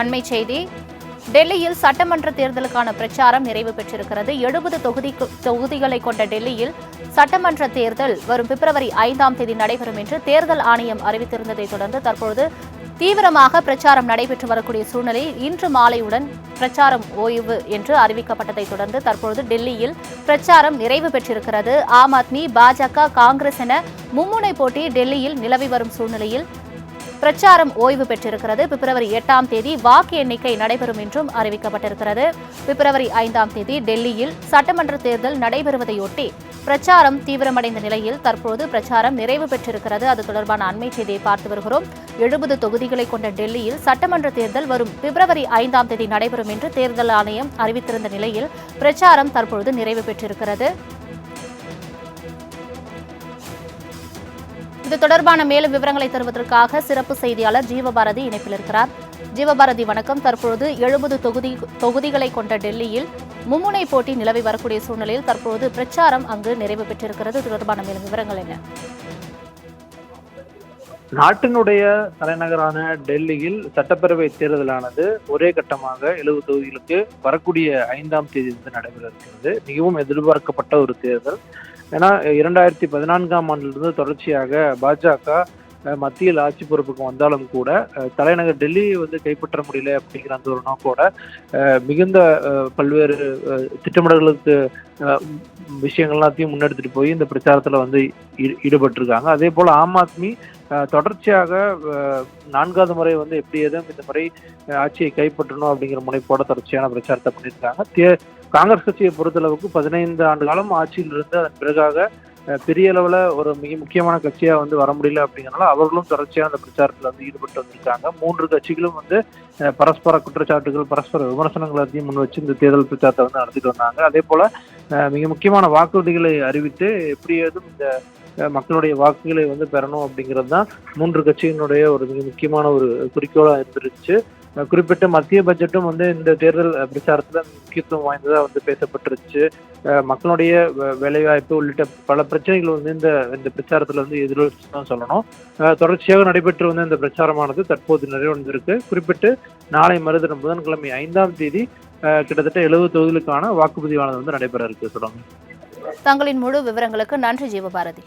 அண்மை செய்தி. டெல்லியில் சட்டமன்ற தேர்தலுக்கான பிரச்சாரம் நிறைவு பெற்றிருக்கிறது. எழுபது தொகுதி தொகுதிகளை கொண்ட டெல்லியில் சட்டமன்ற தேர்தல் வரும் பிப்ரவரி ஐந்தாம் தேதி நடைபெறும் என்று தேர்தல் ஆணையம் அறிவித்திருந்ததை தொடர்ந்து தற்பொழுது தீவிரமாக பிரச்சாரம் நடைபெற்று வரக்கூடிய சூழ்நிலையில் இன்று மாலையுடன் பிரச்சாரம் ஓய்வு என்று அறிவிக்கப்பட்டதை தொடர்ந்து தற்பொழுது டெல்லியில் பிரச்சாரம் நிறைவு பெற்றிருக்கிறது. ஆம் ஆத்மி பாஜக காங்கிரஸ் என மும்முனை போட்டி டெல்லியில் நிலவி வரும் சூழ்நிலையில் பிரச்சாரம் ஓய்வு பெற்றிருக்கிறது. பிப்ரவரி எட்டாம் தேதி வாக்கு எண்ணிக்கை நடைபெறும் என்றும் அறிவிக்கப்பட்டிருக்கிறது. பிப்ரவரி ஐந்தாம் தேதி டெல்லியில் சட்டமன்ற தேர்தல் நடைபெறுவதையொட்டி பிரச்சாரம் தீவிரமடைந்த நிலையில் தற்போது பிரச்சாரம் நிறைவு பெற்றிருக்கிறது. அது தொடர்பான அண்மை செய்தியை பார்த்து வருகிறோம். எழுபது தொகுதிகளை கொண்ட டெல்லியில் சட்டமன்ற தேர்தல் வரும் பிப்ரவரி ஐந்தாம் தேதி நடைபெறும் என்று தேர்தல் ஆணையம் அறிவித்திருந்த நிலையில் பிரச்சாரம் தற்பொழுது நிறைவு பெற்றிருக்கிறது. இது தொடர்பான மேலும் விவரங்களை தருவதற்காக சிறப்பு செய்தியாளர் ஜீவபாரதி இணைப்பில் இருக்கிறார். ஜீவபாரதி வணக்கம். தற்பொழுது எழுபது தொகுதி தொகுதிகளை கொண்ட டெல்லியில் மும்முனை போட்டி நிலவி வரக்கூடிய சூழ்நிலையில் தற்பொழுது பிரச்சாரம் அங்கு நிறைவு பெற்றிருக்கிறது. தொடர்பான மேலும் விவரங்கள் என்ன? நாட்டினுடைய தலைநகரான டெல்லியில் சட்டப்பேரவை தேர்தலானது ஒரே கட்டமாக எழுபது தொகுதிகளுக்கு வரக்கூடிய ஐந்தாம் தேதி வந்து நடைபெற இருக்கிறது. மிகவும் எதிர்பார்க்கப்பட்ட ஒரு தேர்தல். ஏன்னா இரண்டாயிரத்தி பதினான்காம் ஆண்டிலிருந்து தொடர்ச்சியாக பாஜக மத்தியில் ஆட்சி பொறுப்புக்கு வந்தாலும் கூட தலைநகர் டெல்லியை வந்து கைப்பற்ற முடியல அப்படிங்கிற அந்த ஒரு நோக்கோட மிகுந்த பல்வேறு திட்டமிடல்களுக்கு விஷயங்கள் எல்லாத்தையும் முன்னெடுத்துட்டு போய் இந்த பிரச்சாரத்தில் வந்து ஈடுபட்டிருக்காங்க. அதே போல் ஆம் ஆத்மி தொடர்ச்சியாக நான்காவது முறை வந்து எப்படி எதுவும் இந்த முறை ஆட்சியை கைப்பற்றணும் அப்படிங்கிற முனைப்போட தொடர்ச்சியான பிரச்சாரத்தை பண்ணியிருக்காங்க. காங்கிரஸ் கட்சியை பொறுத்தளவுக்கு பதினைந்து ஆண்டு காலம் ஆட்சியில் இருந்து அதன் பிறகாக பெரிய அளவில் ஒரு மிக முக்கியமான கட்சியாக வந்து வர முடியல அப்படிங்கிறனால அவர்களும் தொடர்ச்சியாக அந்த பிரச்சாரத்தில் வந்து ஈடுபட்டு வந்திருக்காங்க. மூன்று கட்சிகளும் வந்து பரஸ்பர குற்றச்சாட்டுகள் பரஸ்பர விமர்சனங்கள் அதையும் முன் வச்சு இந்த தேர்தல் பிரச்சாரத்தை வந்து நடத்திட்டு வந்தாங்க. அதே போல மிக முக்கியமான வாக்குறுதிகளை அறிவித்து எப்படி இந்த மக்களுடைய வாக்குகளை வந்து பெறணும் அப்படிங்கிறது தான் மூன்று கட்சியினுடைய ஒரு மிக முக்கியமான ஒரு குறிக்கோளாக இருந்துருச்சு. குறிப்பிட்ட மத்திய பட்ஜெட்டும் வந்து இந்த தேர்தல் பிரச்சாரத்தில் முக்கியத்துவம் வாய்ந்ததாக வந்து பேசப்பட்டுருச்சு. மக்களுடைய வேலைவாய்ப்பு உள்ளிட்ட பல பிரச்சனைகள் வந்து இந்த இந்த பிரச்சாரத்தில் வந்து எதிரொலிச்சு தான் சொல்லணும். தொடர்ச்சியாக நடைபெற்று வந்த இந்த பிரச்சாரமானது தற்போது நிறைவடைந்திருக்கு. குறிப்பிட்டு நாளை மறுதினம் புதன்கிழமை ஐந்தாம் தேதி கிட்டத்தட்ட எழுபது தொகுதிகளுக்கான வாக்குப்பதிவானது வந்து நடைபெற இருக்கு. சொல்லுங்க. தங்களின் முழு விவரங்களுக்கு நன்றி ஜீவபாரதி.